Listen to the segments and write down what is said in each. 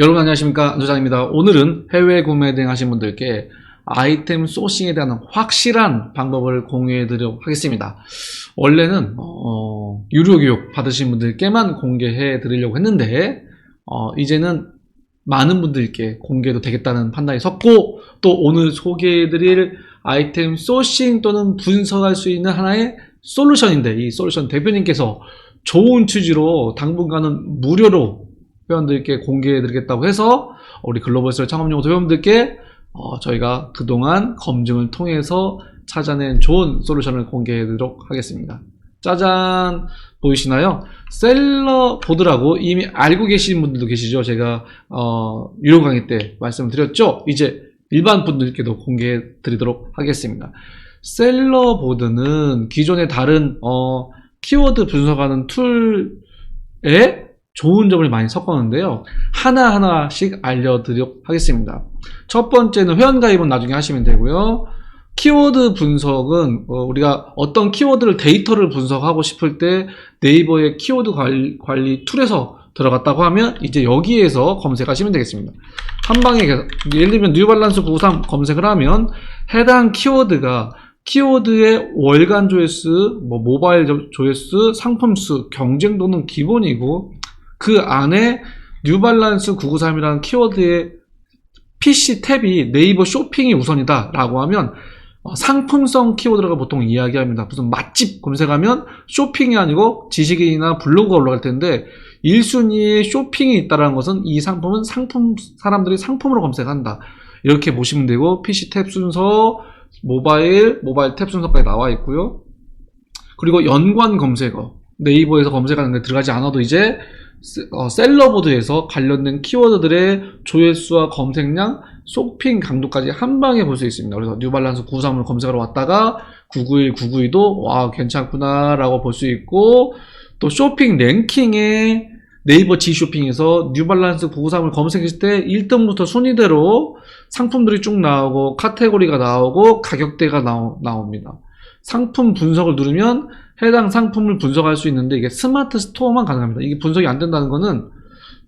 여러분 안녕하십니까 안조장입니다. 오늘은 해외 구매 등 하신 분들께 아이템 소싱에 대한 확실한 방법을 공유해 드리도록 하겠습니다. 원래는 어, 유료 교육 받으신 분들께만 공개해 드리려고 했는데 어, 이제는 많은 분들께 공개도 되겠다는 판단이 섰고 또 오늘 소개해 드릴 아이템 소싱 또는 분석할 수 있는 하나의 솔루션인데 이 솔루션 대표님께서 좋은 취지로 당분간은 무료로 회원들께 공개해 드리겠다고 해서 우리 글로벌스를 창업용호 회원들께 어, 저희가 그동안 검증을 통해서 찾아낸 좋은 솔루션을 공개해 드리도록 하겠습니다. 짜잔 보이시나요? 셀러 보드라고 이미 알고 계신 분들도 계시죠. 제가 어, 유료 강의 때 말씀드렸죠. 이제 일반 분들께도 공개해 드리도록 하겠습니다. 셀러 보드는 기존의 다른 어, 키워드 분석하는 툴에 좋은 점을 많이 섞었는데요. 하나하나씩 알려드리도록 하겠습니다. 첫 번째는 회원가입은 나중에 하시면 되고요. 키워드 분석은 어, 우리가 어떤 키워드를 데이터를 분석하고 싶을 때 네이버의 키워드 관리, 관리 툴에서 들어갔다고 하면 이제 여기에서 검색하시면 되겠습니다. 한 방에 계속- 예를 들면 뉴발란스 993 검색을 하면 해당 키워드가 키워드의 월간 조회수, 뭐 모바일 조- 조회수, 상품 수, 경쟁도는 기본이고 그 안에 뉴발란스 993이라는 키워드의 PC 탭이 네이버 쇼핑이 우선이다 라고 하면 어, 상품성 키워드라고 보통 이야기합니다. 무슨 맛집 검색하면 쇼핑이 아니고 지식인이나 블로그가 올라갈 텐데 1순위에 쇼핑이 있다는 것은 이 상품은 상품 사람들이 상품으로 검색한다. 이렇게 보시면 되고 PC 탭 순서, 모바일, 모바일 탭 순서까지 나와 있고요. 그리고 연관 검색어 네이버에서 검색하는데 들어가지 않아도 이제 셀러보드에서 관련된 키워드들의 조회수와 검색량, 쇼핑 강도까지 한 방에 볼 수 있습니다. 그래서 뉴발란스 993을 검색하러 왔다가 991, 992도 와 괜찮구나라고 볼 수 있고 또 쇼핑 랭킹에 네이버 G쇼핑에서 뉴발란스 993을 검색했을 때 1등부터 순위대로 상품들이 쭉 나오고 카테고리가 나오고 가격대가 나오, 나옵니다. 상품 분석을 누르면 해당 상품을 분석할 수 있는데 이게 스마트 스토어만 가능합니다. 이게 분석이 안 된다는 거는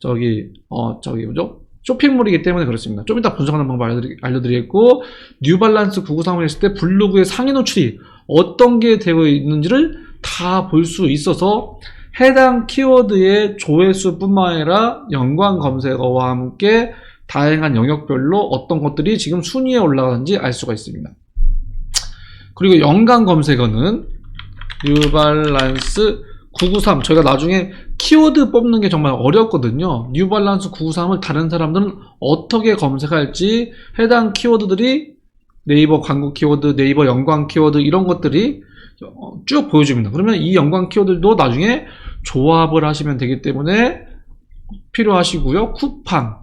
저기 어 저기 뭐죠? 쇼핑몰이기 때문에 그렇습니다. 좀 이따 분석하는 방법 알려드리, 알려드리겠고 뉴발란스 993을 했을 때 블로그의 상위 노출이 어떤 게 되어 있는지를 다 볼 수 있어서 해당 키워드의 조회수뿐만 아니라 연관 검색어와 함께 다양한 영역별로 어떤 것들이 지금 순위에 올라가는지 알 수가 있습니다. 그리고 연관 검색어는 뉴발란스 993 저희가 나중에 키워드 뽑는 게 정말 어렵거든요. 뉴발란스 993을 다른 사람들은 어떻게 검색할지 해당 키워드들이 네이버 광고 키워드, 네이버 연관 키워드 이런 것들이 어, 쭉 보여줍니다. 그러면 이 연관 키워드도 나중에 조합을 하시면 되기 때문에 필요하시고요. 쿠팡,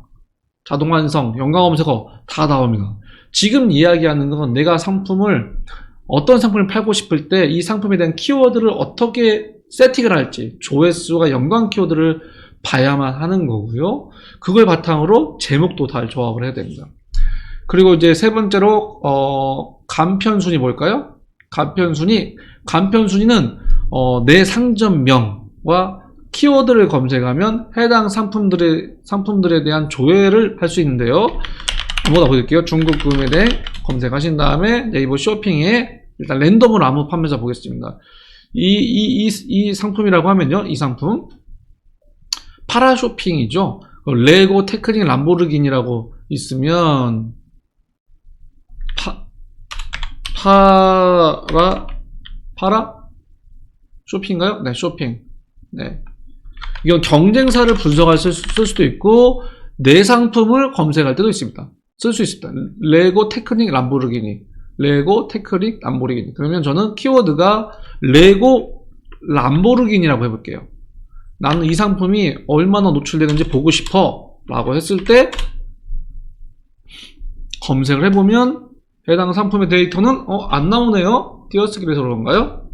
자동 완성, 연관 검색어 다 나옵니다. 지금 이야기하는 건 내가 상품을 어떤 상품을 팔고 싶을 때 이 상품에 대한 키워드를 어떻게 세팅을 할지 조회수가 연관 키워드를 봐야만 하는 거고요. 그걸 바탕으로 제목도 다 조합을 해야 됩니다. 그리고 이제 세 번째로 어, 간편 순위 뭘까요? 간편 순위 간편 순위는 어, 내 상점명과 키워드를 검색하면 해당 상품들의 상품들에 대한 조회를 할 수 있는데요. 더 보여드릴게요. 중국 구매대 검색하신 다음에 네이버 쇼핑에 일단 랜덤으로 아무 판매자 보겠습니다. 이, 이, 이, 이 상품이라고 하면요. 이 상품. 파라 쇼핑이죠. 그 레고 테크닉 람보르기니라고 있으면 파, 파라, 파라? 쇼핑인가요? 네, 쇼핑. 네. 이건 경쟁사를 분석할 수, 쓸 수도 있고, 내 상품을 검색할 때도 있습니다. 쓸 수 있습니다. 레고 테크닉 람보르기니. 레고 테크닉 람보르기니. 그러면 저는 키워드가 레고 람보르기니라고 해볼게요. 나는 이 상품이 얼마나 노출되는지 보고 싶어. 라고 했을 때, 검색을 해보면, 해당 상품의 데이터는, 어, 안 나오네요? 띄어쓰기를 해서 그런가요?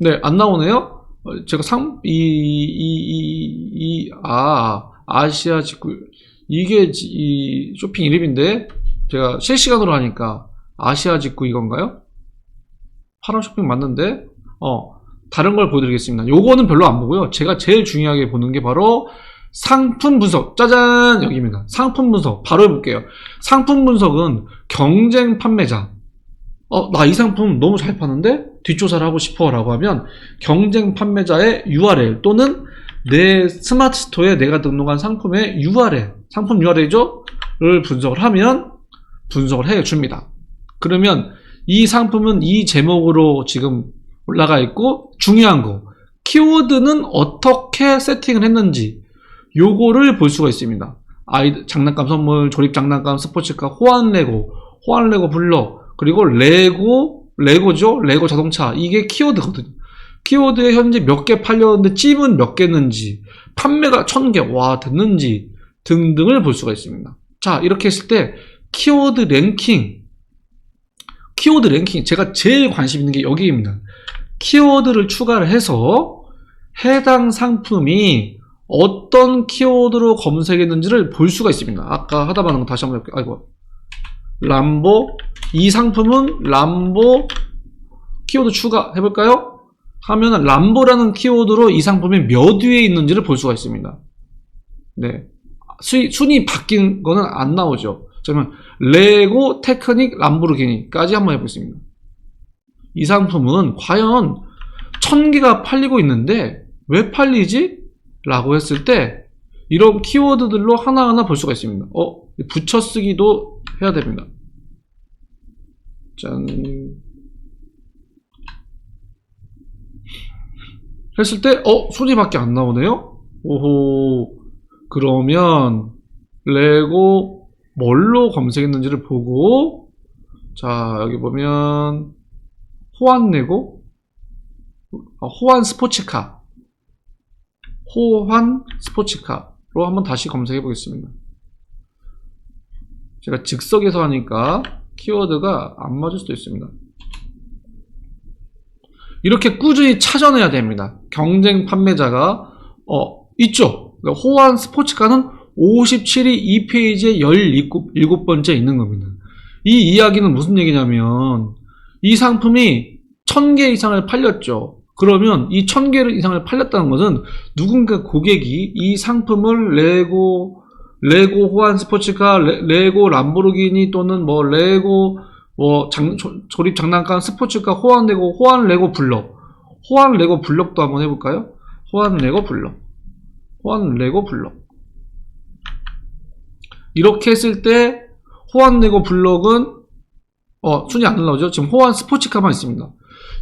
네, 안 나오네요? 어, 제가 상, 이, 이, 이, 이, 아, 아시아 직구, 이게 지- 이 쇼핑 이름인데, 제가 실시간으로 하니까, 아시아 직구 이건가요? 파란 쇼핑 맞는데? 어, 다른 걸 보여드리겠습니다. 요거는 별로 안 보고요. 제가 제일 중요하게 보는 게 바로 상품 분석. 짜잔! 여기입니다. 상품 분석. 바로 해볼게요. 상품 분석은 경쟁 판매자. 어, 나 이 상품 너무 잘 파는데? 뒷조사를 하고 싶어. 라고 하면 경쟁 판매자의 URL 또는 내 스마트 스토어에 내가 등록한 상품의 URL, 상품 URL이죠? 를 분석을 하면 분석을 해 줍니다. 그러면 이 상품은 이 제목으로 지금 올라가 있고 중요한 거 키워드는 어떻게 세팅을 했는지 요거를 볼 수가 있습니다. 아이 장난감 선물, 조립 장난감, 스포츠카, 호환 레고, 호환 레고 블럭, 그리고 레고, 레고죠? 레고 자동차. 이게 키워드거든요. 키워드에 현재 몇 개 팔렸는데 찜은 몇 개는지, 판매가 천 개, 와, 됐는지 등등을 볼 수가 있습니다. 자, 이렇게 했을 때 키워드 랭킹, 키워드 랭킹, 제가 제일 관심 있는 게 여기입니다. 키워드를 추가를 해서 해당 상품이 어떤 키워드로 검색했는지를 볼 수가 있습니다. 아까 하다 말한 거 다시 한번 해볼게요. 아이고. 람보. 이 상품은 람보 키워드 추가해볼까요? 하면 람보라는 키워드로 이 상품이 몇 위에 있는지를 볼 수가 있습니다. 네. 수, 순위 바뀐 거는 안 나오죠. 그러면 레고 테크닉 람보르기니까지 한번 해보겠습니다. 이 상품은 과연 천 개가 팔리고 있는데 왜 팔리지? 라고 했을 때 이런 키워드들로 하나하나 볼 수가 있습니다. 어, 붙여쓰기도 해야 됩니다. 짠. 했을 때, 어, 순위밖에 안 나오네요? 오호. 그러면, 레고, 뭘로 검색했는지를 보고, 자, 여기 보면, 호환 레고, 아, 호환 스포츠카, 호환 스포츠카로 한번 다시 검색해 보겠습니다. 제가 즉석에서 하니까 키워드가 안 맞을 수도 있습니다. 이렇게 꾸준히 찾아내야 됩니다. 경쟁 판매자가 어 있죠. 그러니까 호환 스포츠카는 57위 2페이지에 17번째 있는 겁니다. 이 이야기는 무슨 얘기냐면 이 상품이 1000개 이상을 팔렸죠. 그러면 이 1000개 이상을 팔렸다는 것은 누군가 고객이 이 상품을 레고 레고 호환 스포츠카, 레, 고 람보르기니 또는 뭐 레고 뭐 장, 조, 조립 장난감 스포츠카 호환 레고 호환 레고 블럭 호환 레고 블럭도 한번 해볼까요? 호환 레고 블럭 호환 레고 블럭 이렇게 했을 때 호환 레고 블럭은 어 순위 안 올라오죠? 지금 호환 스포츠카만 있습니다.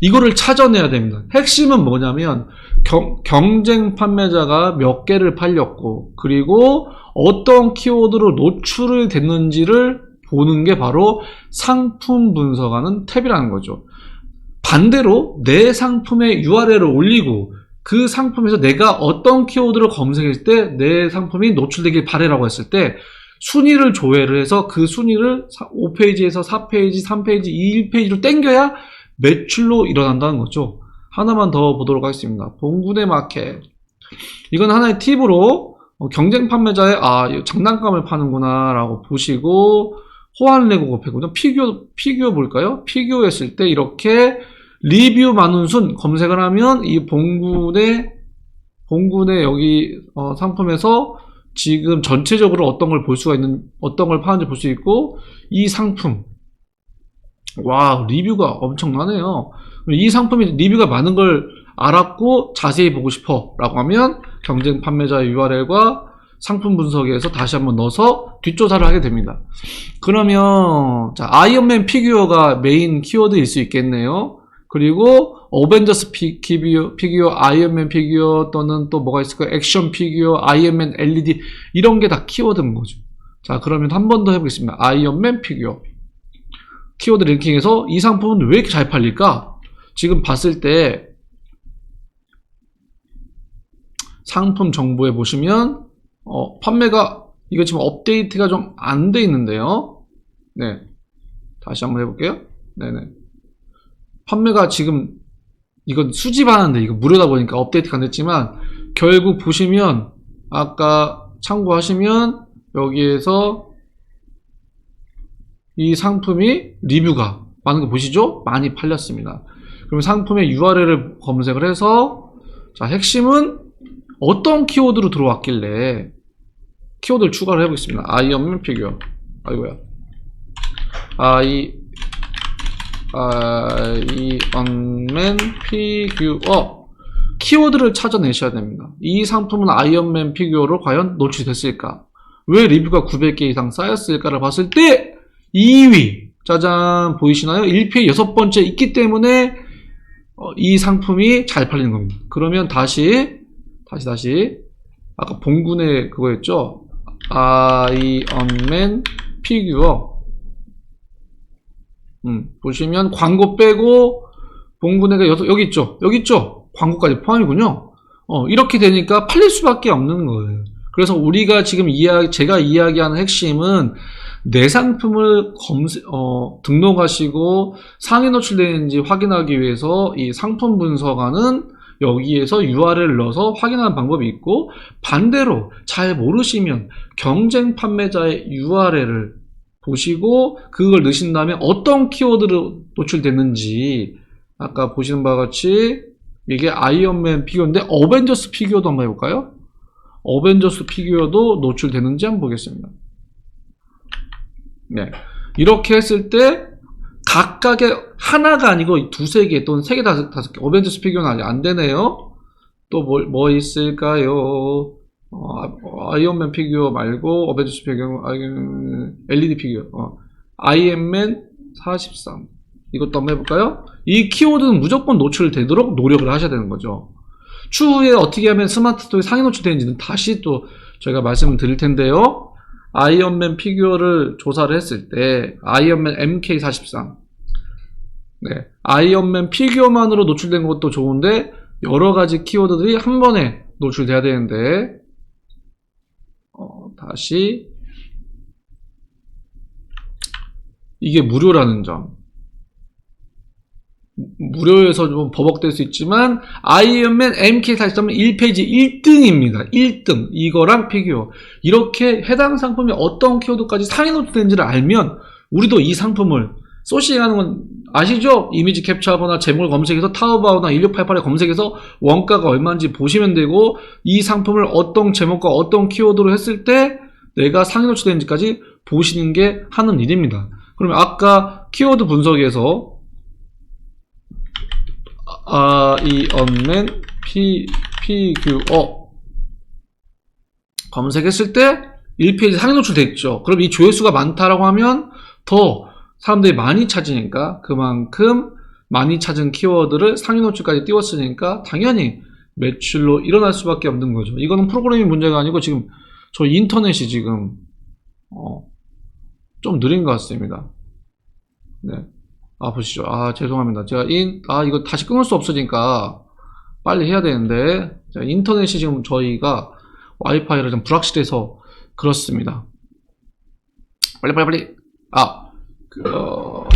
이거를 찾아내야 됩니다. 핵심은 뭐냐면 경, 경쟁 판매자가 몇 개를 팔렸고 그리고 어떤 키워드로 노출을 됐는지를 보는 게 바로 상품 분석하는 탭이라는 거죠. 반대로 내 상품의 URL을 올리고 그 상품에서 내가 어떤 키워드를 검색했을 때 내 상품이 노출되길 바래라고 했을 때 순위를 조회를 해서 그 순위를 5페이지에서 4페이지, 3페이지, 1페이지로 땡겨야 매출로 일어난다는 거죠. 하나만 더 보도록 하겠습니다. 봉군의 마켓. 이건 하나의 팁으로 어, 경쟁 판매자의 아 장난감을 파는구나 라고 보시고 호환 레고 곱했거든요. 피규어 피규어 볼까요? 피규어 했을 때 이렇게 리뷰 많은 순 검색을 하면 이 봉군의 봉군의 여기 어, 상품에서 지금 전체적으로 어떤 걸 볼 수가 있는 어떤 걸 파는지 볼 수 있고 이 상품 와 리뷰가 엄청나네요. 이 상품이 리뷰가 많은 걸 알았고 자세히 보고 싶어 라고 하면 경쟁 판매자의 URL과 상품 분석에서 다시 한번 넣어서 뒷조사를 하게 됩니다. 그러면 자 아이언맨 피규어가 메인 키워드일 수 있겠네요. 그리고 어벤져스 피규어, 피규어, 아이언맨 피규어 또는 또 뭐가 있을까요? 액션 피규어, 아이언맨 LED 이런 게 다 키워드인 거죠. 자 그러면 한 번 더 해보겠습니다. 아이언맨 피규어 키워드 랭킹에서 이 상품은 왜 이렇게 잘 팔릴까? 지금 봤을 때 상품 정보에 보시면 어, 판매가 이거 지금 업데이트가 좀 안 돼 있는데요. 네. 다시 한번 해볼게요. 네네. 판매가 지금 이건 수집하는데 이거 무료다 보니까 업데이트가 안 됐지만 결국 보시면 아까 참고하시면 여기에서 이 상품이 리뷰가 많은 거 보시죠? 많이 팔렸습니다. 그럼 상품의 URL을 검색을 해서 자 핵심은 어떤 키워드로 들어왔길래 키워드를 추가를 해보겠습니다. 아이언맨 피규어. 아이고야. 아이 아이언맨 피규어 키워드를 찾아내셔야 됩니다. 이 상품은 아이언맨 피규어로 과연 노출됐을까? 왜 리뷰가 900개 이상 쌓였을까를 봤을 때 2위 짜잔 보이시나요? 1피에 여섯 번째 있기 때문에 어, 이 상품이 잘 팔리는 겁니다. 그러면 다시 다시 다시 아까 봉군의 그거였죠? 아이언맨 피규어 음, 보시면 광고 빼고 여섯- 여기 있죠? 여기 있죠? 광고까지 포함이군요. 어, 이렇게 되니까 팔릴 수밖에 없는 거예요. 그래서 우리가 지금 이야 제가 이야기하는 핵심은 내 상품을 검색, 어, 등록하시고 상위 노출되는지 확인하기 위해서 이 상품 분석하는 여기에서 URL을 넣어서 확인하는 방법이 있고 반대로 잘 모르시면 경쟁 판매자의 URL을 보시고 그걸 넣으신 다음에 어떤 키워드로 노출됐는지 아까 보시는 바와 같이 이게 아이언맨 피규어인데 어벤져스 피규어도 한번 해볼까요? 어벤져스 피규어도 노출되는지 한번 보겠습니다. 네. 이렇게 했을 때 각각의 하나가 아니고 두세 개 또는 세 개, 다섯, 다섯 개. 어벤져스 피규어는 아직 안 되네요. 또 뭐, 뭐 있을까요? 어, 아이언맨 피규어 말고 어벤져스 피규어, 아이언, LED 피규어. 어, 아이언맨 43. 이것도 한번 해볼까요? 이 키워드는 무조건 노출되도록 노력을 하셔야 되는 거죠. 추후에 어떻게 하면 스마트 스토어에 상위 노출되는지는 다시 또 저희가 말씀을 드릴 텐데요. 아이언맨 피규어를 조사를 했을 때 아이언맨 MK43 네, 아이언맨 피규어만으로 노출된 것도 좋은데 여러 가지 키워드들이 한 번에 노출돼야 되는데 어, 다시. 이게 무료라는 점 무료에서 좀 버벅될 수 있지만 아이언맨 MK43은 1페이지 1등입니다. 1등 이거랑 피규어 이렇게 해당 상품이 어떤 키워드까지 상위 노출되는지를 알면 우리도 이 상품을 소싱하는 건 아시죠? 이미지 캡처하거나 제목을 검색해서 타오바오나 1688에 검색해서 원가가 얼마인지 보시면 되고 이 상품을 어떤 제목과 어떤 키워드로 했을 때 내가 상위 노출되는지까지 보시는 게 하는 일입니다. 그러면 아까 키워드 분석에서 아이언맨 피, 피규어 검색했을 때 1페이지 상위 노출돼 있죠. 그럼 이 조회수가 많다라고 하면 더 사람들이 많이 찾으니까 그만큼 많이 찾은 키워드를 상위 노출까지 띄웠으니까 당연히 매출로 일어날 수밖에 없는 거죠. 이거는 프로그래밍 문제가 아니고 지금 저 인터넷이 지금 어, 좀 느린 것 같습니다. 네. 아 보시죠. 아 죄송합니다. 제가 인, 아 이거 다시 끊을 수 없으니까 빨리 해야 되는데 자, 인터넷이 지금 저희가 와이파이를 좀 불확실해서 그렇습니다. 빨리 빨리 빨리. 아 그, 어,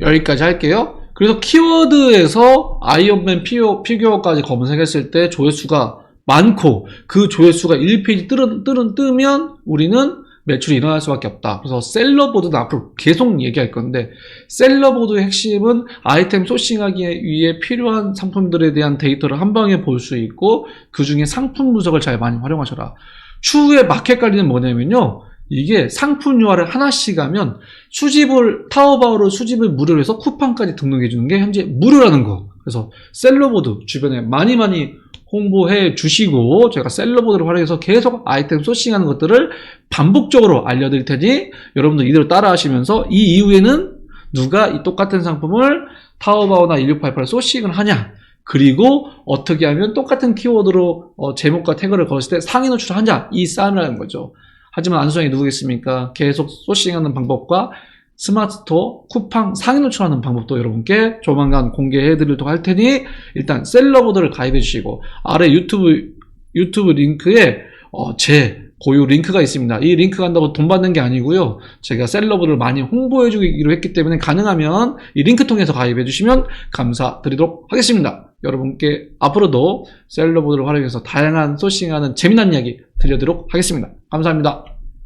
여기까지 할게요. 그래서 키워드에서 아이언맨 피규어, 피규어까지 검색했을 때 조회수가 많고 그 조회수가 1페이지 뜨는, 뜨면 우리는 매출이 일어날 수밖에 없다. 그래서 셀러보드는 앞으로 계속 얘기할 건데 셀러보드의 핵심은 아이템 소싱하기 위해 필요한 상품들에 대한 데이터를 한 방에 볼 수 있고 그 중에 상품 분석을 잘 많이 활용하셔라. 추후에 마켓 관리는 뭐냐면요. 이게 상품 UR을 하나씩 하면 수집을 타오바오로 수집을 무료로 해서 쿠팡까지 등록해 주는 게 현재 무료라는 거. 그래서 셀러보드 주변에 많이 많이 홍보해 주시고 제가 셀러보드를 활용해서 계속 아이템 소싱하는 것들을 반복적으로 알려드릴 테니 여러분들 이대로 따라 하시면서 이 이후에는 누가 이 똑같은 상품을 타오바오나 1688 소싱을 하냐 그리고 어떻게 하면 똑같은 키워드로 어, 제목과 태그를 걸었을 때 상위 노출을 하냐 이 싸움이라는 거죠. 하지만 안수장이 누구겠습니까? 계속 소싱하는 방법과 스마트 스토어, 쿠팡 상위 노출하는 방법도 여러분께 조만간 공개해 드리도록 할 테니 일단 셀러보드를 가입해 주시고 아래 유튜브 유튜브 링크에 어, 제 고유 링크가 있습니다. 이 링크 간다고 돈 받는 게 아니고요. 제가 셀러보드를 많이 홍보해 주기로 했기 때문에 가능하면 이 링크 통해서 가입해 주시면 감사드리도록 하겠습니다. 여러분께 앞으로도 셀러보드를 활용해서 다양한 소싱하는 재미난 이야기 들려드리도록 하겠습니다. 감사합니다.